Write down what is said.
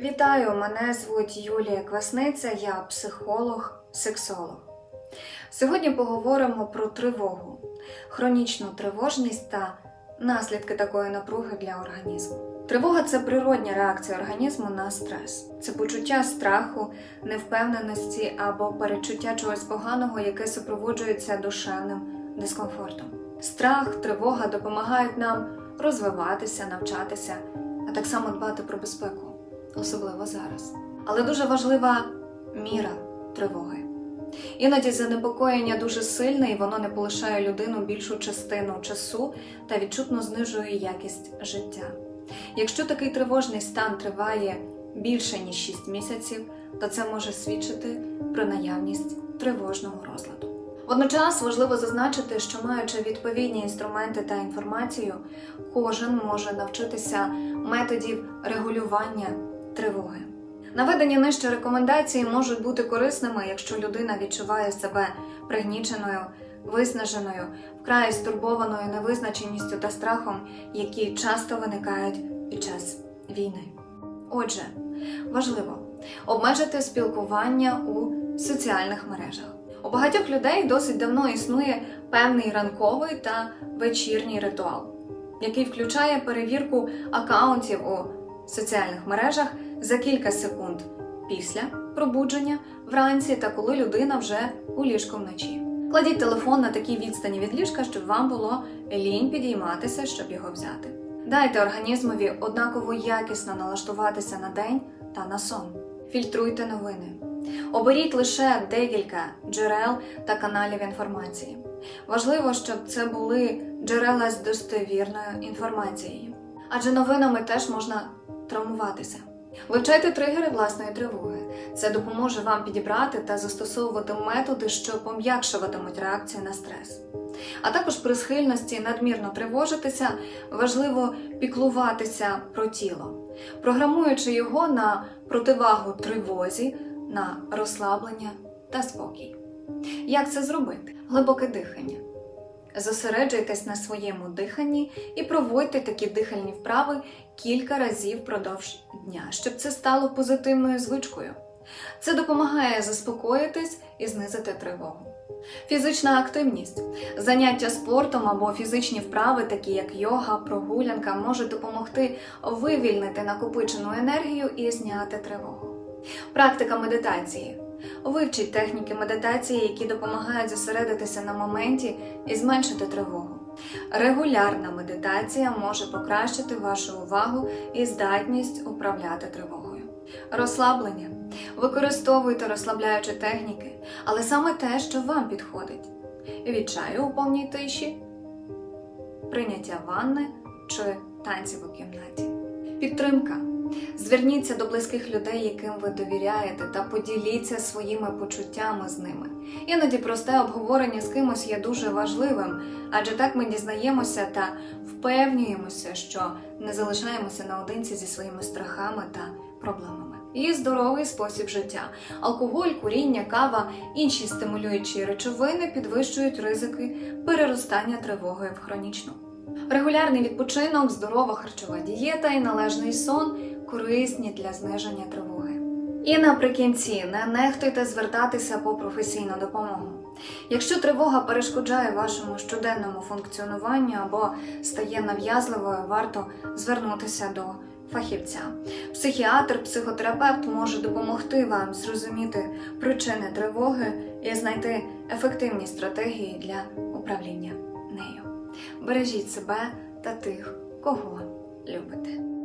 Вітаю, мене звуть Юлія Квасниця, я психолог, сексолог. Сьогодні поговоримо про тривогу, хронічну тривожність та наслідки такої напруги для організму. Тривога це природня реакція організму на стрес. Це почуття страху, невпевненості або перечуття чогось поганого, яке супроводжується душевним дискомфортом. Страх, тривога допомагають нам розвиватися, навчатися, а так само дбати про безпеку, особливо зараз. Але дуже важлива міра тривоги. Іноді занепокоєння дуже сильне, і воно не полишає людину більшу частину часу та відчутно знижує якість життя. Якщо такий тривожний стан триває більше ніж 6 місяців, то це може свідчити про наявність тривожного розладу. Водночас важливо зазначити, що маючи відповідні інструменти та інформацію, кожен може навчитися методів регулювання тривоги. Наведені нижче рекомендації можуть бути корисними, якщо людина відчуває себе пригніченою, виснаженою, вкрай стурбованою невизначеністю та страхом, які часто виникають під час війни. Отже, важливо обмежити спілкування у соціальних мережах. У багатьох людей досить давно існує певний ранковий та вечірній ритуал, який включає перевірку акаунтів у соціальних мережах за кілька секунд після пробудження вранці та коли людина вже у ліжку вночі. Кладіть телефон на такій відстані від ліжка, щоб вам було лінь підійматися, щоб його взяти. Дайте організмові однаково якісно налаштуватися на день та на сон. Фільтруйте новини. Оберіть лише декілька джерел та каналів інформації. Важливо, щоб це були джерела з достовірною інформацією, адже новинами теж можна травмуватися. Вивчайте тригери власної тривоги. Це допоможе вам підібрати та застосовувати методи, що пом'якшуватимуть реакцію на стрес. А також при схильності надмірно тривожитися важливо піклуватися про тіло, програмуючи його на противагу тривозі, на розслаблення та спокій. Як це зробити? Глибоке дихання. Зосереджуйтесь на своєму диханні і проводьте такі дихальні вправи кілька разів впродовж дня, щоб це стало позитивною звичкою. Це допомагає заспокоїтись і знизити тривогу. Фізична активність, заняття спортом або фізичні вправи, такі як йога, прогулянка, можуть допомогти вивільнити накопичену енергію і зняти тривогу. Практика медитації. Вивчіть техніки медитації, які допомагають зосередитися на моменті і зменшити тривогу. Регулярна медитація може покращити вашу увагу і здатність управляти тривогою. Розслаблення. Використовуйте розслабляючі техніки, але саме те, що вам підходить. Від чаю у повній тиші, прийняття ванни чи танців у кімнаті. Підтримка. Зверніться до близьких людей, яким ви довіряєте, та поділіться своїми почуттями з ними. Іноді просте обговорення з кимось є дуже важливим, адже так ми дізнаємося та впевнюємося, що не залишаємося наодинці зі своїми страхами та проблемами. І здоровий спосіб життя. Алкоголь, куріння, кава, інші стимулюючі речовини підвищують ризики переростання тривогою в хронічну. Регулярний відпочинок, здорова харчова дієта і належний сон корисні для зниження тривоги. І наприкінці не нехтуйте звертатися по професійну допомогу. Якщо тривога перешкоджає вашому щоденному функціонуванню або стає нав'язливою, варто звернутися до фахівця. Психіатр, психотерапевт може допомогти вам зрозуміти причини тривоги і знайти ефективні стратегії для управління нею. Бережіть себе та тих, кого любите.